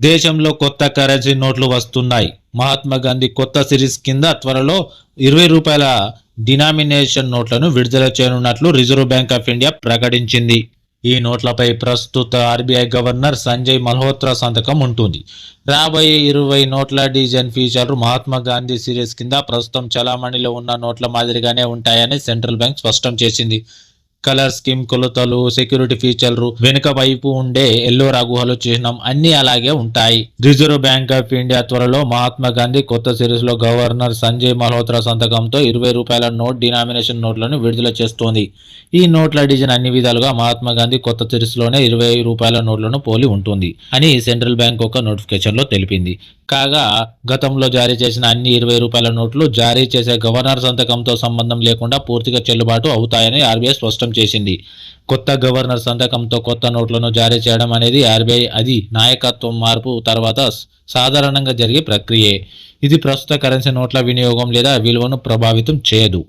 దేశంలో కొత్త కరెన్సీ నోట్లు వస్తున్నాయి. మహాత్మా గాంధీ కొత్త సిరీస్ కింద త్వరలో ఇరవై రూపాయల డినామినేషన్ నోట్లను విడుదల చేయనున్నట్లు రిజర్వ్ బ్యాంక్ ఆఫ్ ఇండియా ప్రకటించింది. ఈ నోట్లపై ప్రస్తుత ఆర్బీఐ గవర్నర్ సంజయ్ మల్హోత్రా సంతకం ఉంటుంది. రాబోయే ఇరవై నోట్ల డిజైన్ ఫీచర్లు మహాత్మా గాంధీ సిరీస్ కింద ప్రస్తుతం చలామణిలో ఉన్న నోట్ల మాదిరిగానే ఉంటాయని సెంట్రల్ బ్యాంక్ స్పష్టం చేసింది. కలర్ స్కీమ్ కొలతలు సెక్యూరిటీ ఫీచర్లు వెనుక వైపు ఉండే ఎల్లో రాగుహలు చిహ్నం అన్ని అలాగే ఉంటాయి. రిజర్వ్ బ్యాంక్ ఆఫ్ ఇండియా త్వరలో మహాత్మా గాంధీ కొత్త సిరీస్లో గవర్నర్ సంజయ్ మల్హోత్రా సంతకంతో ఇరవై రూపాయల నోట్ డినామినేషన్ నోట్లను విడుదల చేస్తోంది. ఈ నోట్ల డిజైన్ అన్ని విధాలుగా మహాత్మా గాంధీ కొత్త సిరీస్లోనే ఇరవై రూపాయల నోట్లను పోలి ఉంటుంది అని సెంట్రల్ బ్యాంక్ ఒక నోటిఫికేషన్లో తెలిపింది. కాగా గతంలో జారీ చేసిన అన్ని ఇరవై రూపాయల నోట్లు జారీ చేసే గవర్నర్ సంతకంతో సంబంధం లేకుండా పూర్తిగా చెల్లుబాటు అవుతాయని ఆర్బీఐ స్పష్టం చేసింది. కొత్త గవర్నర్ సంతకంతో కొత్త నోట్లను జారీ చేయడం అనేది ఆర్బీఐ అది నాయకత్వం మార్పు తర్వాత సాధారణంగా జరిగే ప్రక్రియే. ఇది ప్రస్తుత కరెన్సీ నోట్ల వినియోగం లేదా విలువను ప్రభావితం చేయదు.